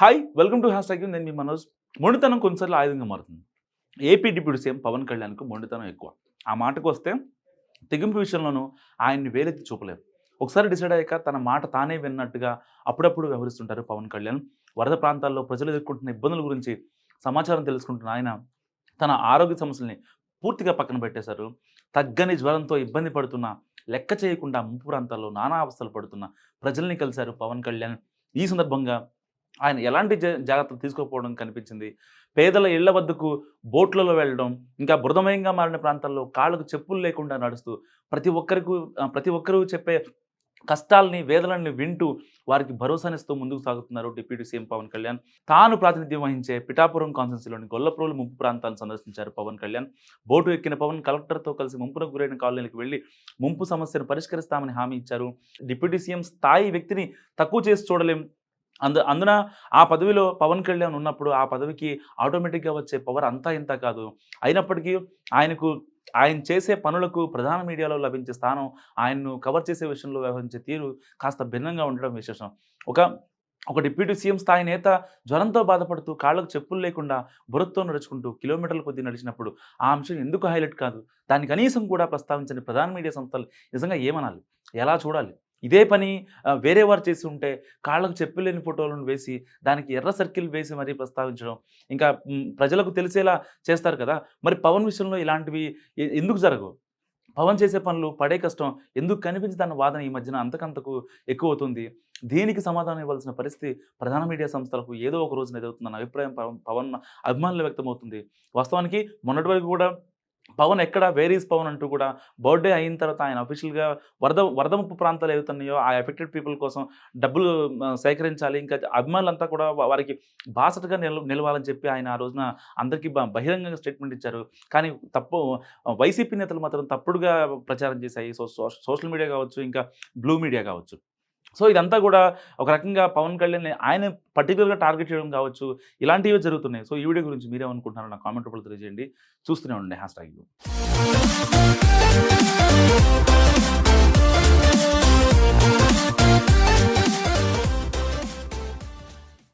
Hi welcome to hashtag నేను మీ మనోజ్. మొండితనం కొన్నిసార్లు ఆయుధంగా మారుతుంది. ఏపీ డిప్యూటీ సీఎం పవన్ కళ్యాణ్కు మొండితనం ఎక్కువ. ఆ మాటకు వస్తే తెగింపు విషయంలోనూ ఆయన్ని వేలెత్తి చూపలేము ఒకసారి డిసైడ్ అయ్యాక తన మాట తానే విన్నట్టుగా అప్పుడప్పుడు వ్యవహరిస్తుంటారు పవన్ కళ్యాణ్. వరద ప్రాంతాల్లో ప్రజలు ఎదుర్కొంటున్న ఇబ్బందుల గురించి సమాచారం తెలుసుకుంటున్న ఆయన తన ఆరోగ్య సమస్యల్ని పూర్తిగా పక్కన పెట్టేశారు. తగ్గని జ్వరంతో ఇబ్బంది పడుతున్న లెక్క చేయకుండా ముంపు ప్రాంతాల్లో నానా అవస్థలు పడుతున్న ప్రజల్ని కలిశారు పవన్ కళ్యాణ్. ఈ సందర్భంగా ఆయన ఎలాంటి జా- జాగ్రత్తలు తీసుకోకపోవడం కనిపించింది? పేదల ఇళ్ళ వద్దకు బోట్లలో వెళ్ళడం ఇంకా బృదమయంగా మారిన ప్రాంతాల్లో కాళ్ళకు చెప్పులు లేకుండా నడుస్తూ ప్రతి ఒక్కరికి ప్రతి ఒక్కరూ చెప్పే కష్టాలని వేదనల్ని వింటూ వారికి భరోసానిస్తూ ముందుకు సాగుతున్నారు డిప్యూటీ సీఎం పవన్ కళ్యాణ్. తాను ప్రాతినిధ్యం వహించే పిఠాపురం కాన్స్టిట్యున్సీలోని గొల్లప్రోలు ముంపు ప్రాంతాలను సందర్శించారు పవన్ కళ్యాణ్. బోటు ఎక్కిన పవన్ కలెక్టర్తో కలిసి ముంపునకు గురైన కాలనీలకు వెళ్ళి ముంపు సమస్యను పరిష్కరిస్తామని హామీ ఇచ్చారు. డిప్యూటీ సీఎం స్థాయి వ్యక్తిని తక్కువ చేసి చూడలేం అందు అందున ఆ పదవిలో పవన్ కళ్యాణ్ ఉన్నప్పుడు ఆ పదవికి ఆటోమేటిక్గా వచ్చే పవర్ అంతా ఇంత కాదు. అయినప్పటికీ ఆయనకు ఆయన చేసే పనులకు ప్రధాన మీడియాలో లభించే స్థానం ఆయన్ను కవర్ చేసే విషయంలో వ్యవహరించే తీరు కాస్త భిన్నంగా ఉండడం విశేషం. ఒక ఒక డిప్యూటీ సీఎం స్థాయి నేత జ్వరంతో బాధపడుతూ కాళ్ళకు చెప్పులు లేకుండా బురత్తో నడుచుకుంటూ కిలోమీటర్ల కొద్దీ నడిచినప్పుడు ఆ అంశం ఎందుకు హైలైట్ కాదు? దాన్ని కనీసం కూడా ప్రస్తావించని ప్రధాన మీడియా సంస్థలు నిజంగా ఏమనాలి? ఎలా చూడాలి? ఇదే పని వేరే వారు చేసి ఉంటే కాళ్ళకు చెప్పలేని ఫోటోలను వేసి దానికి ఎర్ర సర్కిల్ వేసి మరీ ప్రస్తావించడం ఇంకా ప్రజలకు తెలిసేలా చేస్తారు కదా! మరి పవన్ విషయంలో ఇలాంటివి ఎందుకు జరగవు? పవన్ చేసే పనులు పడే కష్టం ఎందుకు కనిపించదన్న వాదన ఈ మధ్యన అంతకంతకు ఎక్కువ అవుతుంది దీనికి సమాధానం ఇవ్వాల్సిన పరిస్థితి ప్రధాన మీడియా సంస్థలకు ఏదో ఒక రోజున ఎదుగుతుందన్న అభిప్రాయం పవన్ అభిమానులు వ్యక్తమవుతుంది. వాస్తవానికి మొన్నటి వరకు కూడా పవన్ ఎక్కడ వేరీస్ పవన్ అంటూ కూడా బర్త్డే అయిన తర్వాత ఆయన అఫీషియల్గా వరద వరద ముప్పు ప్రాంతాలు ఏవైతున్నాయో ఆ ఎఫెక్టెడ్ పీపుల్ కోసం డబ్బులు సేకరించాలి. ఇంకా అభిమానులంతా కూడా వారికి బాసటగా నిల నిలవాలని చెప్పి ఆయన ఆ రోజున అందరికీ బహిరంగంగా స్టేట్మెంట్ ఇచ్చారు. కానీ తప్పు వైసీపీ నేతలు మాత్రం తప్పుడుగా ప్రచారం చేశాయి. సో- సోషల్ మీడియా కావచ్చు ఇంకా బ్లూ మీడియా కావచ్చు. సో ఇదంతా కూడా ఒక రకంగా పవన్ కళ్యాణ్ ఆయన పర్టికులర్గా టార్గెట్ చేయడం కావచ్చు ఇలాంటివి జరుగుతున్నాయి. సో ఈ వీడియో గురించి మీరేమనుకుంటున్నారో నా కామెంట్ రూపంలో తెలియజేయండి. చూస్తూనే ఉండండి. Hash tag